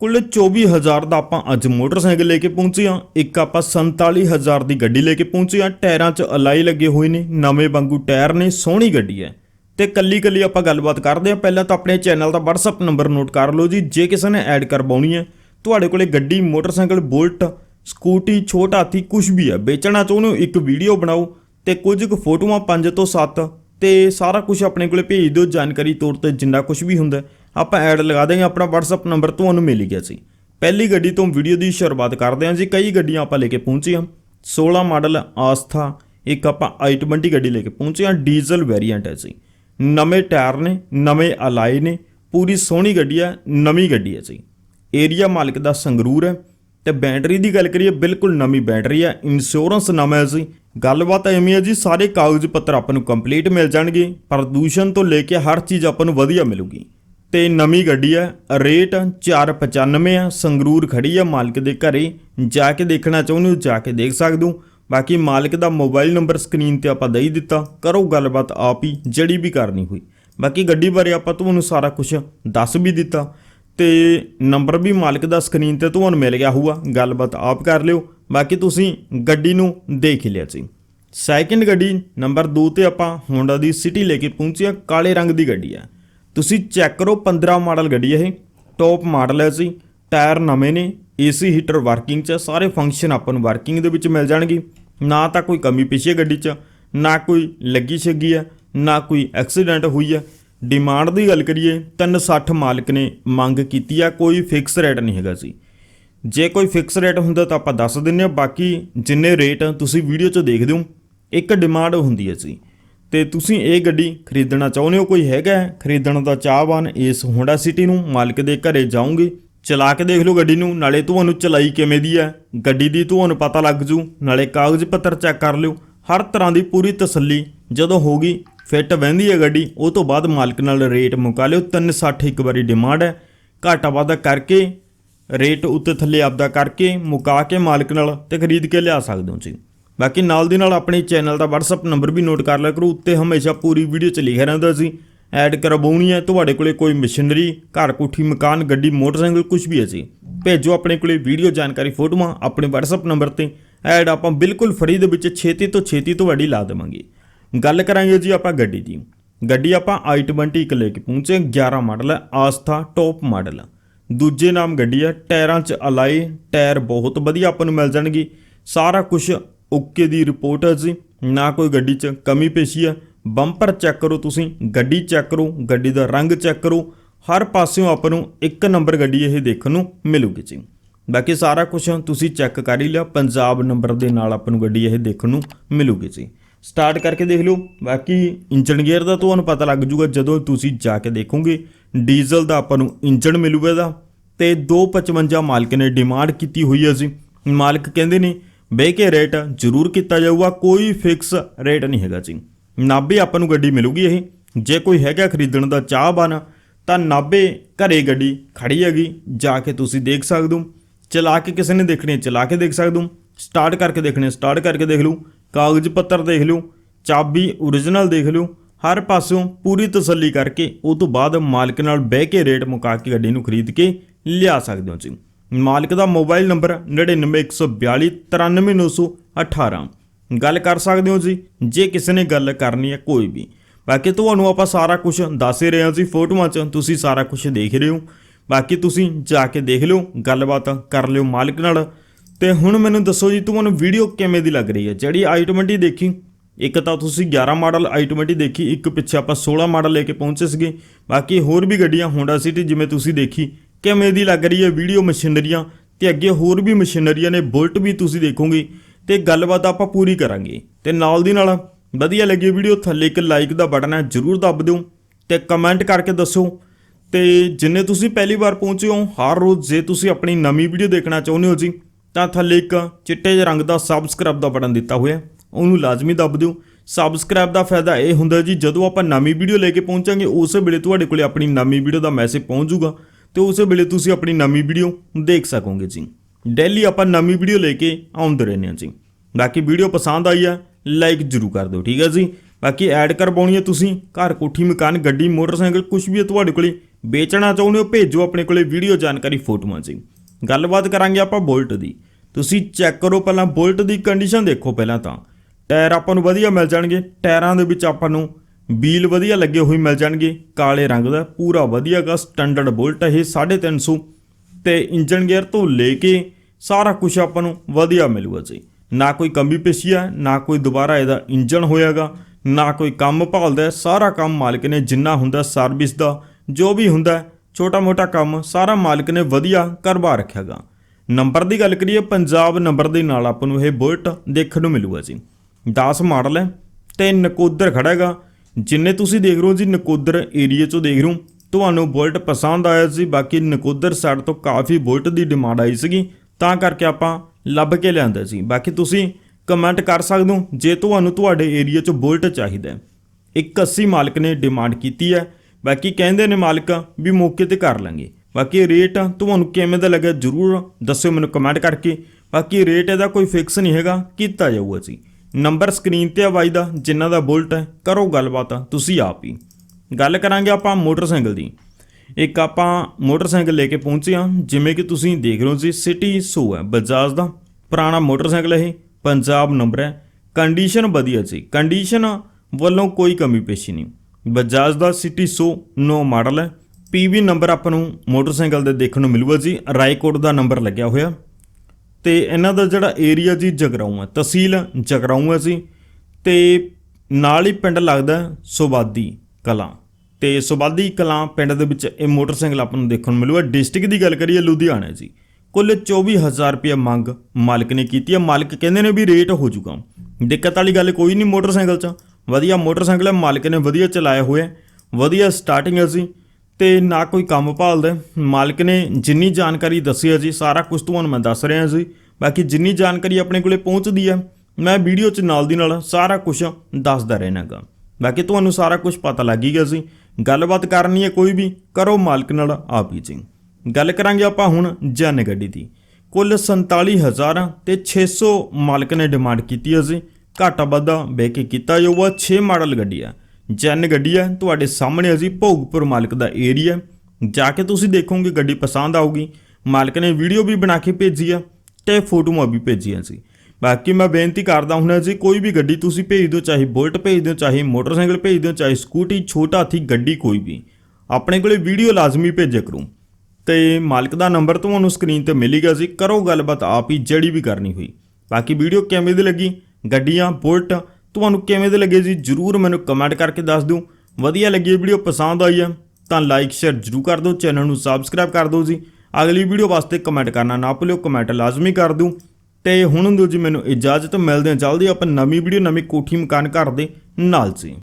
ਕੁੱਲ 24000 ਦਾ ਆਪਾਂ ਅੱਜ ਮੋਟਰਸਾਈਕਲ ਲੈ ਕੇ ਪਹੁੰਚੇ ਹਾਂ। ਇੱਕ ਆਪਾਂ 47000 ਦੀ ਗੱਡੀ ਲੈ ਕੇ ਪਹੁੰਚੇ ਹਾਂ। ਟਾਇਰਾਂ 'ਚ ਅਲਾਈ ਲੱਗੇ ਹੋਏ ਨੇ, ਨਵੇਂ ਵਾਂਗੂ ਟਾਇਰ ਨੇ, ਸੋਹਣੀ ਗੱਡੀ ਹੈ। ਤੇ ਕੱਲੀ ਕੱਲੀ ਆਪਾਂ ਗੱਲਬਾਤ ਕਰਦੇ ਹਾਂ। ਪਹਿਲਾਂ ਤਾਂ ਆਪਣੇ ਚੈਨਲ ਦਾ WhatsApp ਨੰਬਰ ਨੋਟ ਕਰ ਲਓ ਜੀ। ਜੇ ਕਿਸੇ ਨੇ ਐਡ ਕਰਵਾਉਣੀ ਹੈ, ਤੁਹਾਡੇ ਕੋਲੇ ਗੱਡੀ, ਮੋਟਰਸਾਈਕਲ, ਬੁਲਟ, ਸਕੂਟੀ, ਛੋਟਾ ਹਾਥੀ ਕੁਝ ਵੀ ਹੈ, ਵੇਚਣਾ ਚਾਹੁੰਦੇ ਹੋ, ਇੱਕ ਵੀਡੀਓ ਬਣਾਓ ਤੇ ਕੁਝ ਕੁ ਫੋਟੋਆਂ 5 ਤੋਂ 7 ਤੇ ਸਾਰਾ ਕੁਝ ਆਪਣੇ ਕੋਲੇ ਭੇਜ ਦਿਓ। ਜਾਣਕਾਰੀ ਤੌਰ ਤੇ ਜਿੰਨਾ ਕੁਝ ਵੀ ਹੁੰਦਾ ਆਪਾਂ ਐਡ ਲਗਾ ਦੇਂਗੇ ਆਪਣਾ WhatsApp ਨੰਬਰ ਤੁਹਾਨੂੰ ਮਿਲ ਗਿਆ ਸੀ। ਪਹਿਲੀ ਗੱਡੀ ਤੋਂ ਵੀਡੀਓ ਦੀ ਸ਼ੁਰੂਆਤ ਕਰਦੇ ਹਾਂ ਜੀ, ਕਈ ਗੱਡੀਆਂ ਆਪਾਂ ਲੈ ਕੇ ਪਹੁੰਚੇ ਹਾਂ 16 ਮਾਡਲ ਆਸਥਾ, ਇੱਕ ਆਪਾਂ i20 ਗੱਡੀ ਲੈ ਕੇ ਪਹੁੰਚੇ ਹਾਂ ਡੀਜ਼ਲ ਵੇਰੀਐਂਟ ਹੈ ਜੀ। ਨਵੇਂ ਟਾਇਰ ਨੇ, ਨਵੇਂ ਅਲਾਈ ਨੇ, ਪੂਰੀ ਸੋਹਣੀ ਗੱਡੀ ਹੈ, ਨਵੀਂ ਗੱਡੀ ਹੈ ਜੀ। ਏਰੀਆ ਮਾਲਕ ਦਾ ਸੰਗਰੂਰ ਹੈ। ਤੇ ਬੈਟਰੀ ਦੀ ਗੱਲ ਕਰੀਏ, ਬਿਲਕੁਲ ਨਵੀਂ ਬੈਟਰੀ ਹੈ ਇੰਸ਼ੋਰੈਂਸ ਨਵਾਂ ਹੈ ਜੀ। ਗੱਲਬਾਤ ਐਵੇਂ ਹੈ ਜੀ, ਸਾਰੇ ਕਾਗਜ਼ ਪੱਤਰ ਆਪਾਂ ਨੂੰ ਕੰਪਲੀਟ ਮਿਲ ਜਾਣਗੇ, ਪ੍ਰਦੂਸ਼ਣ ਤੋਂ ਲੈ ਕੇ ਹਰ ਚੀਜ਼ ਆਪਾਂ ਨੂੰ ਵਧੀਆ ਮਿਲੂਗੀ। ਤੇ ਨਵੀਂ ਗੱਡੀ ਹੈ। ਰੇਟ 495 ਆ। ਸੰਗਰੂਰ ਖੜੀ ਆ। ਮਾਲਕ ਦੇ ਘਰੇ ਜਾ ਕੇ ਦੇਖਣਾ ਚਾਹੁੰਦੇ ਹੋ, ਜਾ ਕੇ ਦੇਖ ਸਕਦੇ ਹੋ। ਬਾਕੀ ਮਾਲਕ ਦਾ ਮੋਬਾਈਲ ਨੰਬਰ ਸਕਰੀਨ ਤੇ ਆਪਾਂ ਦੇ ਹੀ ਦਿੱਤਾ। ਕਰੋ ਗੱਲਬਾਤ ਆਪ ਹੀ, ਜਿਹੜੀ ਵੀ ਕਰਨੀ ਹੋਈ। ਬਾਕੀ ਗੱਡੀ ਬਾਰੇ ਆਪਾਂ ਤੁਹਾਨੂੰ ਸਾਰਾ ਕੁਝ ਦੱਸ ਵੀ ਦਿੱਤਾ। ਤੇ ਨੰਬਰ ਵੀ ਮਾਲਕ ਦਾ ਸਕਰੀਨ ਤੇ ਤੁਹਾਨੂੰ ਮਿਲ ਗਿਆ ਹੋਊਗਾ। ਗੱਲਬਾਤ ਆਪ ਕਰ ਲਿਓ। ਬਾਕੀ ਤੁਸੀਂ ਗੱਡੀ ਨੂੰ ਦੇਖ ਲਿਆ ਸੀ। ਸੈਕਿੰਡ ਗੱਡੀ ਨੰਬਰ 2 ਤੇ ਆਪਾਂ ਹੋਂਡਾ ਦੀ ਸਿਟੀ ਲੈ ਕੇ ਪਹੁੰਚੇ ਹਾਂ। ਕਾਲੇ ਰੰਗ ਦੀ ਗੱਡੀ ਹੈ। ਤੁਸੀਂ ਚੈੱਕ ਕਰੋ 15 ਮਾਡਲ ਗੱਡੀ ਇਹ ਟੌਪ ਮਾਡਲ ਹੈ ਜੀ ਟਾਇਰ ਨਵੇਂ ਨੇ ਏਸੀ ਹੀਟਰ ਵਰਕਿੰਗ 'ਚ, ਸਾਰੇ ਫੰਕਸ਼ਨ ਆਪਾਂ ਨੂੰ ਵਰਕਿੰਗ ਦੇ ਵਿੱਚ ਮਿਲ ਜਾਣਗੇ। ਨਾ ਤਾਂ ਕੋਈ ਕਮੀ ਪਿੱਛੇ ਗੱਡੀ 'ਚ, ਨਾ ਕੋਈ ਲੱਗੀ ਛੱਗੀ ਹੈ, ਨਾ ਕੋਈ ਐਕਸੀਡੈਂਟ ਹੋਈ ਹੈ। ਡਿਮਾਂਡ ਦੀ ਗੱਲ ਕਰੀਏ 360 ਮਾਲਕ ਨੇ ਮੰਗ ਕੀਤੀ ਆ, ਕੋਈ ਫਿਕਸ ਰੇਟ ਨਹੀਂ ਹੈਗਾ ਸੀ ਜੇ ਕੋਈ ਫਿਕਸ ਰੇਟ ਹੁੰਦਾ ਤਾਂ ਆਪਾਂ ਦੱਸ ਦਿੰਨੇ ਆ, ਬਾਕੀ ਜਿੰਨੇ ਰੇਟ ਤੁਸੀਂ ਵੀਡੀਓ 'ਚ ਦੇਖਦੇ ਹੋ, ਇੱਕ ਡਿਮਾਂਡ ਹੁੰਦੀ ਹੈ ਜੀ। ਤੇ ਤੁਸੀਂ ਇਹ ਗੱਡੀ ਖਰੀਦਣਾ ਚਾਹੁੰਦੇ ਹੋ? ਕੋਈ ਹੈਗਾ ਹੈ? ਖਰੀਦਣ ਦਾ ਚਾਹਵਾਨ ਇਸ ਹੋਂਡਾ ਸਿਟੀ ਨੂੰ ਮਾਲਕ ਦੇ ਘਰੇ ਜਾਓਗੇ ਚਲਾ ਕੇ ਦੇਖ ਲਓ ਗੱਡੀ ਨੂੰ, ਨਾਲੇ ਤੁਹਾਨੂੰ ਚਲਾਈ ਕਿਵੇਂ ਦੀ ਹੈ। ਗੱਡੀ ਦੀ ਤੁਹਾਨੂੰ ਪਤਾ ਲੱਗ ਜੂ, ਨਾਲੇ ਕਾਗਜ਼ ਪੱਤਰ ਚੈੱਕ ਕਰ ਲਿਓ। ਹਰ ਤਰ੍ਹਾਂ ਦੀ ਪੂਰੀ ਤਸੱਲੀ ਜਦੋਂ ਹੋਗੀ ਫਿੱਟ ਵਹਿੰਦੀ ਹੈ ਗੱਡੀ, ਉਹ ਤੋਂ ਬਾਅਦ ਮਾਲਕ ਨਾਲ ਰੇਟ ਮੁਕਾ ਲਿਓ। 360 ਇੱਕ ਵਾਰੀ ਡਿਮਾਂਡ ਹੈ। ਘਾਟਾ ਵਾਧਾ ਕਰਕੇ, ਰੇਟ ਉੱਤੇ ਥੱਲੇ ਆਪਦਾ ਕਰਕੇ ਮੁਕਾ ਕੇ ਮਾਲਕ ਨਾਲ ਤੇ ਖਰੀਦ ਕੇ ਲਿਆ ਸਕਦੇ ਹੋ ਜੀ ਬਾਕੀ ਨਾਲ ਦੀ ਨਾਲ ਆਪਣੇ ਚੈਨਲ ਦਾ WhatsApp ਨੰਬਰ ਵੀ ਨੋਟ ਕਰ ਲਿਆ ਕਰੋ, ਉੱਤੇ ਹਮੇਸ਼ਾ ਪੂਰੀ ਵੀਡੀਓ ਚ ਲਿਖਿਆ ਰਹਿੰਦਾ ਸੀ। ਐਡ ਕਰਵਾਉਣੀ ਹੈ, ਤੁਹਾਡੇ ਕੋਲੇ ਕੋਈ ਮਸ਼ੀਨਰੀ ਘਰ ਕੋਠੀ, ਮਕਾਨ, ਗੱਡੀ ਮੋਟਰਸਾਈਕਲ ਕੁਝ ਵੀ ਹੈ ਜੀ। ਭੇਜੋ ਆਪਣੇ ਕੋਲੇ ਵੀਡੀਓ ਜਾਣਕਾਰੀ ਫੋਟੋਆਂ ਆਪਣੇ WhatsApp ਨੰਬਰ ਤੇ। ਐਡ ਆਪਾਂ ਬਿਲਕੁਲ ਫਰੀ ਦੇ ਵਿੱਚ ਛੇਤੀ ਤੋਂ ਛੇਤੀ ਤੁਹਾਡੀ ਲਾ ਦੇਵਾਂਗੇ। ਗੱਲ ਕਰਾਂਗੇ ਜੀ ਆਪਾਂ ਗੱਡੀ ਦੀ। ਗੱਡੀ ਆਪਾਂ i20 ਇੱਕ ਲੈ ਕੇ ਪਹੁੰਚੇ 11 ਮਾਡਲ ਹੈ, ਆਸਥਾ ਟੌਪ ਮਾਡਲ ਦੂਜੇ ਨਾਮ ਗੱਡੀ ਹੈ, ਟਾਇਰਾਂ 'ਚ ਅਲਾਈ, ਟਾਇਰ ਬਹੁਤ ਵਧੀਆ ਆਪਾਂ ਨੂੰ ਮਿਲ ਜਾਣਗੇ। ਸਾਰਾ ਕੁਝ ਓਕੇ ਦੀ ਰਿਪੋਰਟ ਹੈ ਜੀ। ਨਾ ਕੋਈ ਗੱਡੀ 'ਚ ਕਮੀ ਪੇਸ਼ੀ ਹੈ। ਬੰਪਰ ਚੈੱਕ ਕਰੋ ਤੁਸੀਂ। ਗੱਡੀ ਚੈੱਕ ਕਰੋ। ਗੱਡੀ ਦਾ ਰੰਗ ਚੈੱਕ ਕਰੋ। ਹਰ ਪਾਸਿਓਂ ਆਪਾਂ ਨੂੰ ਇੱਕ ਨੰਬਰ ਗੱਡੀ ਇਹ ਦੇਖਣ ਨੂੰ ਮਿਲੂਗੀ ਜੀ। ਬਾਕੀ ਸਾਰਾ ਕੁਝ ਤੁਸੀਂ ਚੈੱਕ ਕਰ ਹੀ ਲਿਆ। ਪੰਜਾਬ ਨੰਬਰ ਦੇ ਨਾਲ ਆਪਾਂ ਨੂੰ ਗੱਡੀ ਇਹ ਦੇਖਣ ਨੂੰ ਮਿਲੂਗੀ ਜੀ। ਸਟਾਰਟ ਕਰਕੇ ਦੇਖ ਲਓ। ਬਾਕੀ ਇੰਜਨ ਗੇਅਰ ਦਾ ਤੁਹਾਨੂੰ ਪਤਾ ਲੱਗ ਜੂਗਾ, ਜਦੋਂ ਤੁਸੀਂ ਜਾ ਕੇ ਦੇਖੋਗੇ, ਡੀਜ਼ਲ ਦਾ ਆਪਾਂ ਨੂੰ ਇੰਜਨ ਮਿਲੂਗਾ ਇਹਦਾ। ਤੇ 255 ਮਾਲਕ ਨੇ ਡਿਮਾਂਡ ਕੀਤੀ ਹੋਈ ਹੈ ਜੀ। ਮਾਲਕ ਕਹਿੰਦੇ ਨੇ ਬਹਿ ਕੇ ਰੇਟ ਜ਼ਰੂਰ ਕੀਤਾ ਜਾਊਗਾ, ਕੋਈ ਫਿਕਸ ਰੇਟ ਨਹੀਂ ਹੈਗਾ ਜੀ। ਨਾਭੇ ਆਪਾਂ ਨੂੰ ਗੱਡੀ ਮਿਲੂਗੀ ਇਹ। ਜੇ ਕੋਈ ਹੈਗਾ ਖਰੀਦਣ ਦਾ ਚਾਹਵਾਨ ਤਾਂ ਨਾਭੇ ਘਰੇ ਗੱਡੀ ਖੜੀ ਹੈਗੀ, ਜਾ ਕੇ ਤੁਸੀਂ ਦੇਖ ਸਕਦੇ ਹੋ। ਚਲਾ ਕੇ ਕਿਸੇ ਨੇ ਦੇਖਣੀ ਚਲਾ ਕੇ ਦੇਖ ਸਕਦੇ ਹੋ। ਸਟਾਰਟ ਕਰਕੇ ਦੇਖਣੇ ਸਟਾਰਟ ਕਰਕੇ ਦੇਖ ਲਓ। ਕਾਗਜ਼ ਪੱਤਰ ਦੇਖ ਲਓ, ਚਾਬੀ ਓਰੀਜਨਲ ਦੇਖ ਲਓ। ਹਰ ਪਾਸਿਓਂ ਪੂਰੀ ਤਸੱਲੀ ਕਰਕੇ, ਉਹ ਤੋਂ ਬਾਅਦ ਮਾਲਕ ਨਾਲ ਬਹਿ ਕੇ ਰੇਟ ਮੁਕਾ ਕੇ ਗੱਡੀ ਨੂੰ ਖਰੀਦ ਕੇ ਲਿਆ ਸਕਦੇ ਹੋ ਜੀ। ਮਾਲਕ ਦਾ ਮੋਬਾਈਲ ਨੰਬਰ 9914293918 ਗੱਲ ਕਰ ਸਕਦੇ ਹੋ ਜੀ, ਜੇ ਕਿਸੇ ਨੇ ਗੱਲ ਕਰਨੀ ਹੈ, ਕੋਈ ਵੀ। ਬਾਕੀ ਤੁਹਾਨੂੰ ਆਪਾਂ ਸਾਰਾ ਕੁਝ ਦੱਸ ਹੀ ਰਹੇ ਹਾਂ ਜੀ, ਫੋਟੋਆਂ 'ਚ ਤੁਸੀਂ ਸਾਰਾ ਕੁਝ ਦੇਖ ਰਹੇ ਹੋ। ਬਾਕੀ ਤੁਸੀਂ ਜਾ ਕੇ ਦੇਖ ਲਿਓ, ਗੱਲਬਾਤ ਕਰ ਲਿਓ ਮਾਲਕ ਨਾਲ। ਤੇ ਹੁਣ ਮੈਨੂੰ ਦੱਸੋ ਜੀ, ਤੁਹਾਨੂੰ ਵੀਡੀਓ ਕਿਵੇਂ ਦੀ ਲੱਗ ਰਹੀ ਹੈ? ਜਿਹੜੀ i20 ਦੇਖੀ, ਇੱਕ ਤਾਂ ਤੁਸੀਂ 11 ਮਾਡਲ i20 ਦੇਖੀ, ਇੱਕ ਪਿੱਛੇ ਆਪਾਂ 16 ਮਾਡਲ ਲੈ ਕੇ ਪਹੁੰਚੇ ਸੀਗੇ। ਬਾਕੀ ਹੋਰ ਵੀ ਗੱਡੀਆਂ ਹੋਂਡਾ ਸਿਟੀ ਜਿਵੇਂ ਤੁਸੀਂ ਦੇਖੀ ਕਿਵੇਂ ਦੀ ਲੱਗ ਰਹੀ ਹੈ ਵੀਡੀਓ ਮਸ਼ੀਨਰੀਆਂ ਤੇ ਅੱਗੇ ਹੋਰ ਵੀ ਮਸ਼ੀਨਰੀਆਂ ਨੇ ਬੁਲਟ ਵੀ ਤੁਸੀਂ ਦੇਖੋਗੇ ਤੇ ਗੱਲਬਾਤ ਆਪਾਂ ਪੂਰੀ ਕਰਾਂਗੇ। ਤੇ ਨਾਲ ਦੀ ਨਾਲ ਵਧੀਆ ਲੱਗੀ ਵੀਡੀਓ ਥੱਲੇ ਇੱਕ ਲਾਈਕ ਦਾ ਬਟਨ ਹੈ, ਜਰੂਰ ਦੱਬ ਦਿਓ ਤੇ ਕਮੈਂਟ ਕਰਕੇ ਦੱਸੋ। ਤੇ ਜਿੰਨੇ ਤੁਸੀਂ ਪਹਿਲੀ ਵਾਰ ਪਹੁੰਚੇ ਹੋ, ਹਰ ਰੋਜ਼ ਜੇ ਤੁਸੀਂ ਆਪਣੀ ਨਵੀਂ ਵੀਡੀਓ ਦੇਖਣਾ ਚਾਹੁੰਦੇ ਹੋ ਜੀ, ਤਾਂ ਥੱਲੇ ਇੱਕ ਚਿੱਟੇ ਜਿਹੇ ਰੰਗ ਦਾ ਸਬਸਕ੍ਰਾਈਬ ਦਾ ਬਟਨ ਦਿੱਤਾ ਹੋਇਆ ਉਹਨੂੰ ਲਾਜ਼ਮੀ ਦੱਬ ਦਿਓ। ਸਬਸਕ੍ਰਾਈਬ ਦਾ ਫਾਇਦਾ ਇਹ ਹੁੰਦਾ ਜੀ, ਜਦੋਂ ਆਪਾਂ ਨਵੀਂ ਵੀਡੀਓ ਲੈ ਕੇ ਪਹੁੰਚਾਂਗੇ, ਉਸੇ ਵੇਲੇ ਤੁਹਾਡੇ ਕੋਲੇ ਆਪਣੀ ਨਵੀਂ ਵੀਡੀਓ ਦਾ ਮੈਸੇਜ ਪਹੁੰਚ ਜਾਊਗਾ। ਤੇ ਉਸੇ ਵੇਲੇ ਤੁਸੀਂ ਆਪਣੀ ਨਵੀਂ ਵੀਡੀਓ ਦੇਖ ਸਕੋਗੇ ਜੀ। ਡੇਲੀ ਆਪਾਂ ਨਵੀਂ ਵੀਡੀਓ ਲੈ ਕੇ ਆਉਂਦੇ ਰਹਿੰਦੇ ਹਾਂ ਜੀ। ਬਾਕੀ ਵੀਡੀਓ ਪਸੰਦ ਆਈ ਆ ਲਾਈਕ ਜ਼ਰੂਰ ਕਰ ਦਿਓ, ਠੀਕ ਹੈ ਜੀ। ਬਾਕੀ ਐਡ ਕਰਵਾਉਣੀ ਹੈ ਤੁਸੀਂ, ਘਰ ਕੋਠੀ, ਮਕਾਨ, ਗੱਡੀ, ਮੋਟਰਸਾਈਕਲ ਕੁਝ ਵੀ ਹੈ ਤੁਹਾਡੇ ਕੋਲੇ, ਵੇਚਣਾ ਚਾਹੁੰਦੇ ਹੋ, ਭੇਜੋ ਆਪਣੇ ਕੋਲੇ ਵੀਡੀਓ ਜਾਣਕਾਰੀ ਫੋਟੋਆਂ ਜੀ। ਗੱਲਬਾਤ ਕਰਾਂਗੇ ਆਪਾਂ ਬੁਲਟ ਦੀ। ਤੁਸੀਂ ਚੈੱਕ ਕਰੋ ਪਹਿਲਾਂ ਬੁਲਟ ਦੀ ਕੰਡੀਸ਼ਨ ਦੇਖੋ ਪਹਿਲਾਂ ਤਾਂ। ਟਾਇਰ ਆਪਾਂ ਨੂੰ ਵਧੀਆ ਮਿਲ ਜਾਣਗੇ, ਟਾਇਰਾਂ ਦੇ ਵਿੱਚ ਆਪਾਂ ਨੂੰ ਬੀਲ ਵਧੀਆ ਲੱਗੇ ਹੋਏ ਮਿਲ ਜਾਣਗੇ। ਕਾਲੇ ਰੰਗ ਦਾ ਪੂਰਾ ਵਧੀਆ ਗਾ ਸਟੈਂਡਰਡ ਬੁਲਟ ਹੈ ਇਹ 350 ਤੇ ਇੰਜਨ ਗੇਅਰ ਤੋਂ ਲੈ ਕੇ ਸਾਰਾ ਕੁਝ ਆਪਾਂ ਨੂੰ ਵਧੀਆ ਮਿਲੂਗਾ ਜੀ। ਨਾ ਕੋਈ ਕਮੀ ਪੇਸ਼ੀ ਹੈ ਨਾ ਕੋਈ ਦੁਬਾਰਾ ਇਹਦਾ ਇੰਜਨ ਹੋਇਆਗਾ ਨਾ ਕੋਈ ਕੰਮ ਭਾਲਦਾ ਸਾਰਾ ਕੰਮ ਮਾਲਕ ਨੇ ਜਿੰਨਾ ਹੁੰਦਾ ਸਰਵਿਸ ਦਾ, ਜੋ ਵੀ ਹੁੰਦਾ ਛੋਟਾ ਮੋਟਾ ਕੰਮ, ਸਾਰਾ ਮਾਲਕ ਨੇ ਵਧੀਆ ਕਰਵਾ ਰੱਖਿਆਗਾ ਨੰਬਰ ਦੀ ਗੱਲ ਕਰੀਏ, ਪੰਜਾਬ ਨੰਬਰ ਦੇ ਨਾਲ ਆਪਾਂ ਨੂੰ ਇਹ ਬੁਲਟ ਦੇਖਣ ਨੂੰ ਮਿਲੂਗਾ ਜੀ। 10 ਮਾਡਲ ਹੈ ਤੇ ਨਕੋਦਰ ਖੜਾ ਹੈਗਾ ਜਿੰਨੇ ਤੁਸੀਂ ਦੇਖ ਰਹੇ ਹੋ ਜੀ ਨਕੋਦਰ ਏਰੀਆ ਚੋਂ ਦੇਖ ਰਹੇ ਹੋ, ਤੁਹਾਨੂੰ ਬੁਲਟ ਪਸੰਦ ਆਇਆ ਸੀ, ਬਾਕੀ ਨਕੋਦਰ ਸਾਈਡ ਤੋਂ ਕਾਫੀ ਬੁਲਟ ਦੀ ਡਿਮਾਂਡ ਆਈ ਸੀਗੀ, ਤਾਂ ਕਰਕੇ ਆਪਾਂ ਲੱਭ ਕੇ ਲਿਆਂਦਾ ਸੀ। ਬਾਕੀ ਤੁਸੀਂ ਕਮੈਂਟ ਕਰ ਸਕਦੇ ਹੋ, ਜੇ ਤੁਹਾਨੂੰ ਤੁਹਾਡੇ ਏਰੀਆ 'ਚ ਬੁਲਟ ਚਾਹੀਦਾ ਹੈ। 81 ਮਾਲਕ ਨੇ ਡਿਮਾਂਡ ਕੀਤੀ ਹੈ, ਬਾਕੀ ਕਹਿੰਦੇ ਨੇ ਮਾਲਕ ਵੀ ਮੌਕੇ ਤੇ ਕਰ ਲਾਂਗੇ। ਬਾਕੀ ਰੇਟ ਤੁਹਾਨੂੰ ਕਿਵੇਂ ਦਾ ਲੱਗਿਆ ਜਰੂਰ ਦੱਸਿਓ ਮੈਨੂੰ ਕਮੈਂਟ ਕਰਕੇ। ਬਾਕੀ ਰੇਟ ਇਹਦਾ ਕੋਈ ਫਿਕਸ ਨਹੀਂ ਹੈਗਾ, ਕੀਤਾ ਜਾਊਗਾ ਜੀ। ਨੰਬਰ ਸਕਰੀਨ ਤੇ ਆ ਬਾਈ ਦਾ, ਜਿਨ੍ਹਾਂ ਦਾ ਬੁਲਟ ਹੈ, ਕਰੋ ਗੱਲਬਾਤ, ਤੁਸੀਂ ਆਪ ਹੀ। ਗੱਲ ਕਰਾਂਗੇ ਆਪਾਂ ਮੋਟਰਸਾਈਕਲ ਦੀ। ਇੱਕ ਆਪਾਂ ਮੋਟਰਸਾਈਕਲ ਲੈ ਕੇ ਪਹੁੰਚੇ ਹਾਂ, ਜਿਵੇਂ ਕਿ ਤੁਸੀਂ ਦੇਖ ਰਹੇ ਹੋ ਜੀ, ਸਿਟੀ ਸੋ ਹੈ, ਬਜਾਜ ਦਾ। ਪੁਰਾਣਾ ਮੋਟਰਸਾਈਕਲ ਇਹ, ਪੰਜਾਬ ਨੰਬਰ ਹੈ। ਕੰਡੀਸ਼ਨ ਵਧੀਆ ਜੀ, ਕੰਡੀਸ਼ਨ ਵੱਲੋਂ ਕੋਈ ਕਮੀ ਪੇਸ਼ੀ ਨਹੀਂ। ਬਜਾਜ ਦਾ ਸਿਟੀ ਸੋ ਨੋ ਮਾਡਲ ਹੈ। ਪੀਵੀ ਨੰਬਰ ਆਪਾਂ ਨੂੰ ਮੋਟਰਸਾਈਕਲ ਦੇ ਦੇਖਣ ਨੂੰ ਮਿਲੂਗਾ ਜੀ, ਰਾਏਕੋਟ ਦਾ ਨੰਬਰ ਲੱਗਿਆ ਹੋਇਆ। ਤੇ ਇਹਨਾਂ ਦਾ ਜਿਹੜਾ ਏਰੀਆ ਜੀ ਜਗਰਾਉਂ ਹੈ, ਤਹਿਸੀਲ ਜਗਰਾਉਂ ਹੈ ਜੀ, ਤੇ ਨਾਲ ਹੀ ਪਿੰਡ ਲੱਗਦਾ ਹੈ ਸੁਬਾਦੀ ਕਲਾਂ। ਤੇ ਸੁਬਾਦੀ ਕਲਾਂ ਪਿੰਡ ਦੇ ਵਿੱਚ ਇਹ ਮੋਟਰਸਾਈਕਲ ਆਪਾਂ ਨੂੰ ਦੇਖਣ ਨੂੰ ਮਿਲੂਗਾ। ਡਿਸਟ੍ਰਿਕਟ ਦੀ ਗੱਲ ਕਰੀਏ, ਲੁਧਿਆਣਾ ਜੀ, ਕੁੱਲ 24000 ਰੁਪਏ ਮੰਗ ਮਾਲਕ ਨੇ ਕੀਤੀ ਹੈ। ਮਾਲਕ ਕਹਿੰਦੇ ਨੇ ਵੀ ਰੇਟ ਹੋ ਜਾਊਗਾ ਦਿੱਕਤ ਵਾਲੀ ਗੱਲ ਕੋਈ ਨਹੀਂ ਮੋਟਰਸਾਈਕਲ 'ਚ। ਵਧੀਆ ਮੋਟਰਸਾਈਕਲ ਹੈ, ਮਾਲਕ ਨੇ ਵਧੀਆ ਚਲਾਇਆ ਹੋਇਆ ਵਧੀਆ ਸਟਾਰਟਿੰਗ ਹੈ ਜੀ। ਤੇ ਨਾ ਕੋਈ ਕੰਮ ਭਾਲਦਾ। ਮਾਲਕ ਨੇ ਜਿੰਨੀ ਜਾਣਕਾਰੀ ਦੱਸੀ ਹੈ ਜੀ, ਸਾਰਾ ਕੁਝ ਤੁਹਾਨੂੰ ਮੈਂ ਦੱਸ ਰਿਹਾ ਜੀ। ਬਾਕੀ ਜਿੰਨੀ ਜਾਣਕਾਰੀ ਆਪਣੇ ਕੋਲੇ ਪਹੁੰਚਦੀ ਹੈ, ਮੈਂ ਵੀਡੀਓ 'ਚ ਨਾਲ ਦੀ ਨਾਲ ਸਾਰਾ ਕੁਝ ਦੱਸਦਾ ਰਹਿਣਾਗਾ। ਬਾਕੀ ਤੁਹਾਨੂੰ ਸਾਰਾ ਕੁਝ ਪਤਾ ਲੱਗ ਹੀ ਗਿਆ ਸੀ ਗੱਲਬਾਤ ਕਰਨੀ ਹੈ ਕੋਈ ਵੀ, ਕਰੋ ਮਾਲਕ ਨਾਲ ਆਪ ਹੀ ਜੀ। ਗੱਲ ਕਰਾਂਗੇ ਆਪਾਂ ਹੁਣ ਜਨ ਗੱਡੀ ਦੀ। ਕੁੱਲ 47000 ਤੇ 600 ਮਾਲਕ ਨੇ ਡਿਮਾਂਡ ਕੀਤੀ ਹੈ ਜੀ। ਘਾਟਾ ਵਾਧਾ ਬਹਿ ਕੇ ਕੀਤਾ ਜਾਊਗਾ 6 ਮਾਡਲ ਗੱਡੀ ਹੈ। ਜਨ ਗੱਡੀ ਹੈ, ਤੁਹਾਡੇ ਸਾਹਮਣੇ ਅਸੀਂ ਭੋਗਪੁਰ ਮਾਲਕ ਦਾ ਏਰੀਆ ਜਾ ਕੇ ਤੁਸੀਂ ਦੇਖੋਗੇ, ਗੱਡੀ ਪਸੰਦ ਆਊਗੀ। ਮਾਲਕ ਨੇ ਵੀਡੀਓ ਵੀ ਬਣਾ ਕੇ ਭੇਜੀ ਆ ਤੇ ਫੋਟੋਆਂ ਵੀ ਭੇਜੀਆਂ ਸੀ ਬਾਕੀ ਮੈਂ ਬੇਨਤੀ ਕਰਦਾ ਹੁੰਦਾ ਜੀ, ਕੋਈ ਵੀ ਗੱਡੀ ਤੁਸੀਂ ਭੇਜ ਦਿਓ, ਚਾਹੇ ਬੁਲਟ ਭੇਜ ਦਿਓ, ਚਾਹੇ ਮੋਟਰਸਾਈਕਲ ਭੇਜ ਦਿਓ, ਚਾਹੇ ਸਕੂਟੀ, ਛੋਟਾ ਹਾਥੀ ਗੱਡੀ ਕੋਈ ਵੀ। ਆਪਣੇ ਕੋਲੇ ਵੀਡੀਓ ਲਾਜ਼ਮੀ ਭੇਜਿਆ ਕਰੋ। ਤੇ ਮਾਲਕ ਦਾ ਨੰਬਰ ਤੁਹਾਨੂੰ ਸਕਰੀਨ ਤੇ ਮਿਲੇਗਾ ਜੀ। ਕਰੋ ਗੱਲਬਾਤ, ਆਪ ਹੀ ਜਿਹੜੀ ਵੀ ਕਰਨੀ ਹੋਈ। ਬਾਕੀ ਵੀਡੀਓ ਕਿਵੇਂ ਦੀ ਲੱਗੀ? ਗੱਡੀਆਂ, ਬੁਲਟ ਤੁਹਾਨੂੰ ਕਿਵੇਂ ਦੇ ਲੱਗੇ ਜੀ? ਜਰੂਰ ਮੈਨੂੰ ਕਮੈਂਟ ਕਰਕੇ ਦੱਸ ਦਿਓ। ਵਧੀਆ ਲੱਗੀ ਵੀਡੀਓ ਪਸੰਦ ਆਈ ਹੈ, ਤਾਂ ਲਾਈਕ ਸ਼ੇਅਰ ਜਰੂਰ ਕਰ ਦਿਓ ਚੈਨਲ ਨੂੰ ਸਬਸਕ੍ਰਾਈਬ ਕਰ ਦਿਓ ਜੀ। ਅਗਲੀ ਵੀਡੀਓ ਵਾਸਤੇ ਕਮੈਂਟ ਕਰਨਾ ਨਾ ਭੁੱਲਿਓ ਕਮੈਂਟ ਲਾਜ਼ਮੀ ਕਰ ਦਿਓ। ਤੇ ਹੁਣ ਦਿਓ ਜੀ ਮੈਨੂੰ ਇਜਾਜ਼ਤ, ਮਿਲਦੇ ਹਾਂ ਜਲਦੀ ਆਪਾਂ ਨਵੀਂ ਵੀਡੀਓ ਨਵੀਂ ਕੋਠੀ ਮਕਾਨ ਘਰ ਦੇ ਨਾਲ ਜੀ।